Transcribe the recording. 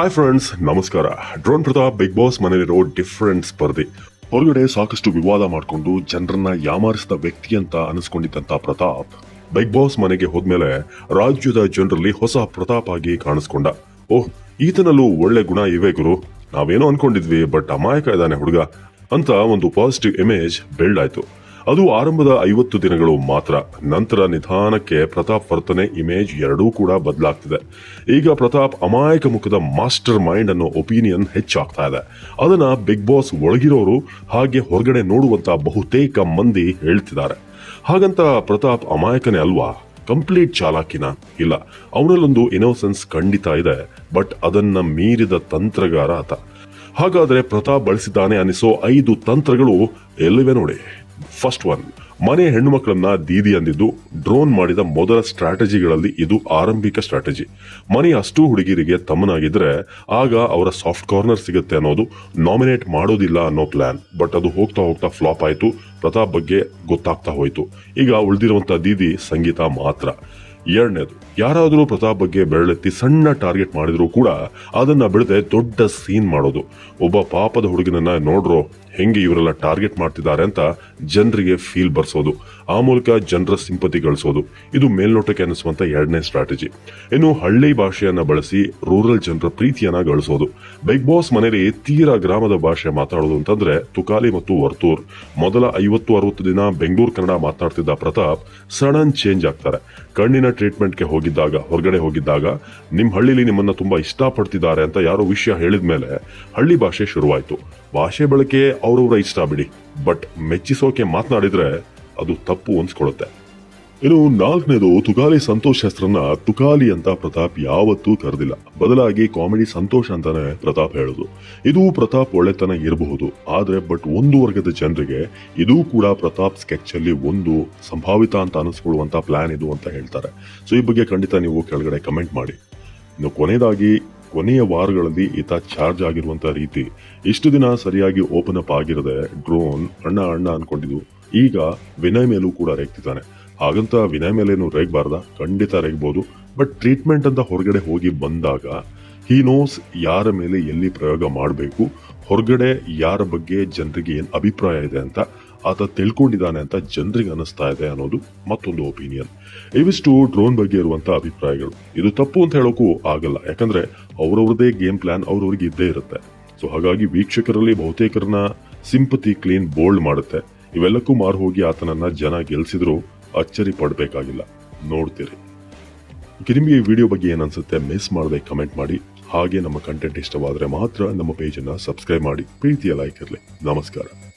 Hi friends ನಮಸ್ಕಾರ. Drone Pratap big boss ಮನೆಯಲ್ಲಿರೋ different ಸ್ಪರ್ಧಿ. ಹೊರಗಡೆ ಸಾಕಷ್ಟು ವಿವಾದ ಮಾಡಿಕೊಂಡು ಜನರನ್ನ ಯಾಮಾರಿಸಿದ ವ್ಯಕ್ತಿ ಅಂತ ಅನಿಸ್ಕೊಂಡಿದ್ದಂತ ಪ್ರತಾಪ್ ಬಿಗ್ ಬಾಸ್ ಮನೆಗೆ ಹೋದ್ಮೇಲೆ ರಾಜ್ಯದ ಜನರಲ್ಲಿ ಹೊಸ ಪ್ರತಾಪ್ ಆಗಿ ಕಾಣಿಸ್ಕೊಂಡ. ಓಹ್, ಈತನಲ್ಲೂ ಒಳ್ಳೆ ಗುಣ ಇವೆ ಗುರು. ನಾವೇನೋ ಅನ್ಕೊಂಡಿದ್ವಿ ಬಟ್ ಅಮಾಯಕ ಇದ್ದಾನೆ ಹುಡುಗ ಅಂತ ಒಂದು ಪಾಸಿಟಿವ್ ಇಮೇಜ್ ಬಿಲ್ಡ್ ಆಯ್ತು. ಅದು ಆರಂಭದ ಐವತ್ತು ದಿನಗಳು ಮಾತ್ರ. ನಂತರ ನಿಧಾನಕ್ಕೆ ಪ್ರತಾಪ್ ವರ್ತನೆ ಇಮೇಜ್ ಎರಡೂ ಕೂಡ ಬದಲಾಗ್ತಿದೆ. ಈಗ ಪ್ರತಾಪ್ ಅಮಾಯಕ ಮುಖದ ಮಾಸ್ಟರ್ ಮೈಂಡ್ ಅನ್ನೋ ಒಪಿನಿಯನ್ ಹೆಚ್ಚಾಗ್ತಾ ಇದೆ. ಅದನ್ನ ಬಿಗ್ ಬಾಸ್ ಒಳಗಿರೋರು ಹಾಗೆ ಹೊರಗಡೆ ನೋಡುವಂತ ಬಹುತೇಕ ಮಂದಿ ಹೇಳ್ತಿದ್ದಾರೆ. ಹಾಗಂತ ಪ್ರತಾಪ್ ಅಮಾಯಕನೇ ಅಲ್ವಾ? ಕಂಪ್ಲೀಟ್ ಚಾಲಾಕಿನ ಇಲ್ಲ. ಅವನಲ್ಲೊಂದು ಇನೋಸೆನ್ಸ್ ಖಂಡಿತ ಇದೆ, ಬಟ್ ಅದನ್ನ ಮೀರಿದ ತಂತ್ರಗಾರ ಆತ. ಹಾಗಾದ್ರೆ ಪ್ರತಾಪ್ ಬಳಸಿದ್ದಾನೆ ಅನಿಸೋ ಐದು ತಂತ್ರಗಳು ಎಲ್ಲಿವೆ ನೋಡಿ. ಫಸ್ಟ್ ಒನ್ ಮನೆ ಹೆಣ್ಣು ಮಕ್ಕಳನ್ನ ದೀದಿ ಅಂದಿದ್ದು, ಡ್ರೋನ್ ಮಾಡಿದ ಮೊದಲ ಸ್ಟ್ರಾಟಜಿಗಳಲ್ಲಿ ಇದು ಆರಂಭಿಕ ಸ್ಟ್ರಾಟಜಿ. ಮನೆ ಅಷ್ಟು ಹುಡುಗಿರಿಗೆ ತಮ್ಮನಾಗಿದ್ರೆ, ಆಗ ಅವರ ಸಾಫ್ಟ್ ಕಾರ್ನರ್ ಸಿಗುತ್ತೆ ಅನ್ನೋದು ನಾಮಿನೇಟ್ ಮಾಡೋದಿಲ್ಲ ಅನ್ನೋ ಪ್ಲಾನ್. ಬಟ್ ಅದು ಹೋಗ್ತಾ ಹೋಗ್ತಾ ಫ್ಲಾಪ್ ಆಯ್ತು. ಪ್ರತಾಪ್ ಬಗ್ಗೆ ಗೊತ್ತಾಗ್ತಾ ಹೋಯ್ತು. ಈಗ ಉಳಿದಿರುವಂತ ದೀದಿ ಸಂಗೀತ ಮಾತ್ರ. ಎರಡನೇದು, ಯಾರಾದರೂ ಪ್ರತಾಪ್ ಬಗ್ಗೆ ಬೆರಳೆತ್ತಿ ಸಣ್ಣ ಟಾರ್ಗೆಟ್ ಮಾಡಿದ್ರು ಕೂಡ ಅದನ್ನ ಬಿಡದೆ ದೊಡ್ಡ ಸೀನ್ ಮಾಡೋದು. ಒಬ್ಬ ಪಾಪದ ಹುಡುಗನನ್ನ ನೋಡ್ರು ಹೆಂಗೆ ಇವರೆಲ್ಲ ಟಾರ್ಗೆಟ್ ಮಾಡ್ತಿದ್ದಾರೆ ಅಂತ ಜನರಿಗೆ ಫೀಲ್ ಬರ್ಸೋದು. ಆ ಮೂಲಕ ಜನರ ಸಿಂಪತಿ ಗಳಿಸೋದು. ಇದು ಮೇಲ್ನೋಟಕ್ಕೆ ಅನಿಸುವಂತ ಎರಡನೇ ಸ್ಟ್ರಾಟಜಿ. ಇನ್ನು ಹಳ್ಳಿ ಭಾಷೆಯನ್ನ ಬಳಸಿ ರೂರಲ್ ಜನರ ಪ್ರೀತಿಯನ್ನ ಗಳಿಸೋದು. ಬಿಗ್ ಬಾಸ್ ಮನೆಯಲ್ಲಿ ತೀರಾ ಗ್ರಾಮದ ಭಾಷೆ ಮಾತಾಡೋದು ಅಂತಂದ್ರೆ ತುಕಾಲಿ ಮತ್ತು ವರ್ತೂರ್. ಮೊದಲ ಐವತ್ತು, ಅರವತ್ತು ದಿನ ಬೆಂಗಳೂರು ಕನ್ನಡ ಮಾತಾಡ್ತಿದ್ದ ಪ್ರತಾಪ್ ಸಡನ್ ಚೇಂಜ್ ಆಗ್ತಾರೆ. ಕಣ್ಣಿನ ಟ್ರೀಟ್ಮೆಂಟ್ಗೆ ಹೋಗಿದ್ದಾಗ, ಹೊರಗಡೆ ಹೋಗಿದ್ದಾಗ, ನಿಮ್ ಹಳ್ಳಿಲಿ ನಿಮ್ಮನ್ನ ತುಂಬಾ ಇಷ್ಟಪಡ್ತಿದ್ದಾರೆ ಅಂತ ಯಾರೋ ವಿಷಯ ಹೇಳಿದ ಮೇಲೆ ಹಳ್ಳಿ ಭಾಷೆ ಶುರುವಾಯ್ತು. ಭಾಷೆ ಬಳಕೆ ಅವ್ರವ್ರ ಇಷ್ಟ ಬಿಡಿ. ಬಟ್ ಮೆಚ್ಚಿಸೋಕೆ ಮಾತನಾಡಿದರೆ ಅದು ತಪ್ಪು ಅನ್ಸ್ಕೊಳುತ್ತೆ. ಇನ್ನು ನಾಲ್ಕನೇದು ತುಕಾಲಿ ಸಂತೋಷ್ ಹೆಸರನ್ನ ತುಕಾಲಿ ಅಂತ ಪ್ರತಾಪ್ ಯಾವತ್ತೂ ಕರೆದಿಲ್ಲ. ಬದಲಾಗಿ ಕಾಮಿಡಿ ಸಂತೋಷ್ ಅಂತಾನೆ ಪ್ರತಾಪ್ ಹೇಳುದು. ಇದು ಪ್ರತಾಪ್ ಒಳ್ಳೆತನ ಇರಬಹುದು. ಆದ್ರೆ ಬಟ್ ಒಂದು ವರ್ಗದ ಜನರಿಗೆ ಇದು ಕೂಡ ಪ್ರತಾಪ್ ಸ್ಕೆಚ್ ಅಲ್ಲಿ ಒಂದು ಸಂಭಾವಿತ ಅಂತ ಅನಿಸ್ಕೊಳ್ಳುವಂತ ಪ್ಲಾನ್ ಇದು ಅಂತ ಹೇಳ್ತಾರೆ. ಸೊ ಈ ಬಗ್ಗೆ ಖಂಡಿತ ನೀವು ಕೆಳಗಡೆ ಕಮೆಂಟ್ ಮಾಡಿ. ಇನ್ನು ಕೊನೆಯದಾಗಿ, ಕೊನೆಯ ವಾರಗಳಲ್ಲಿ ಈತ ಚಾರ್ಜ್ ಆಗಿರುವಂತ ರೀತಿ ಇಷ್ಟು ದಿನ ಸರಿಯಾಗಿ ಓಪನ್ ಅಪ್ ಆಗಿರದೆ ಡ್ರೋನ್ ಅಣ್ಣ ಅಣ್ಣ ಅನ್ಕೊಂಡಿದ್ದು. ಈಗ ವಿನಯ್ ಮೇಲೂ ಕೂಡ ರೇಗ್ತಿದ್ದಾನೆ. ಹಾಗಂತ ವಿನಯ್ ಮೇಲೇನು ರೇಗ್ಬಾರ್ದ? ಖಂಡಿತ ರೇಗ್ಬೋದು. ಬಟ್ ಟ್ರೀಟ್ಮೆಂಟ್ ಅಂತ ಹೊರಗಡೆ ಹೋಗಿ ಬಂದಾಗ, ಹಿ ನೋಸ್ ಯಾರ ಮೇಲೆ ಎಲ್ಲಿ ಪ್ರಯೋಗ ಮಾಡಬೇಕು, ಹೊರಗಡೆ ಯಾರ ಬಗ್ಗೆ ಜನರಿಗೆ ಏನು ಅಭಿಪ್ರಾಯ ಇದೆ ಅಂತ ಆತ ತಿಳ್ಕೊಂಡಿದ್ದಾನೆ ಅಂತ ಜನರಿಗೆ ಅನಿಸ್ತಾ ಇದೆ ಅನ್ನೋದು ಮತ್ತೊಂದು ಒಪಿನಿಯನ್ ಇವಿಷ್ಟು ಡ್ರೋನ್ ಬಗ್ಗೆ ಇರುವಂತ ಅಭಿಪ್ರಾಯಗಳು. ಇದು ತಪ್ಪು ಅಂತ ಹೇಳೋಕ್ಕೂ ಆಗಲ್ಲ. ಯಾಕಂದ್ರೆ ಅವ್ರವ್ರದೇ ಗೇಮ್ ಪ್ಲಾನ್ ಅವ್ರವ್ರಿಗೆ ಇದ್ದೇ ಇರುತ್ತೆ. ಸೊ ಹಾಗಾಗಿ ವೀಕ್ಷಕರಲ್ಲಿ ಬಹುತೇಕರನ್ನ ಸಿಂಪತಿ ಕ್ಲೀನ್ ಬೋಲ್ಡ್ ಮಾಡುತ್ತೆ. ಇವೆಲ್ಲಕ್ಕೂ ಮಾರು ಹೋಗಿ ಆತನನ್ನ ಜನ ಗೆಲ್ಸಿದ್ರು ಅಚ್ಚರಿ ಪಡಬೇಕಾಗಿಲ್ಲ. ನೋಡ್ತೀರಿ. ನಿಮಗೆ ಈ ವಿಡಿಯೋ ಬಗ್ಗೆ ಏನನ್ಸುತ್ತೆ ಮಿಸ್ ಮಾಡದೆ ಕಮೆಂಟ್ ಮಾಡಿ. ಹಾಗೆ ನಮ್ಮ ಕಂಟೆಂಟ್ ಇಷ್ಟವಾದರೆ ಮಾತ್ರ ನಮ್ಮ ಪೇಜನ್ನು ಸಬ್ಸ್ಕ್ರೈಬ್ ಮಾಡಿ. ಪ್ರೀತಿಯ ಲೈಕ್ ಇರಲಿ. ನಮಸ್ಕಾರ.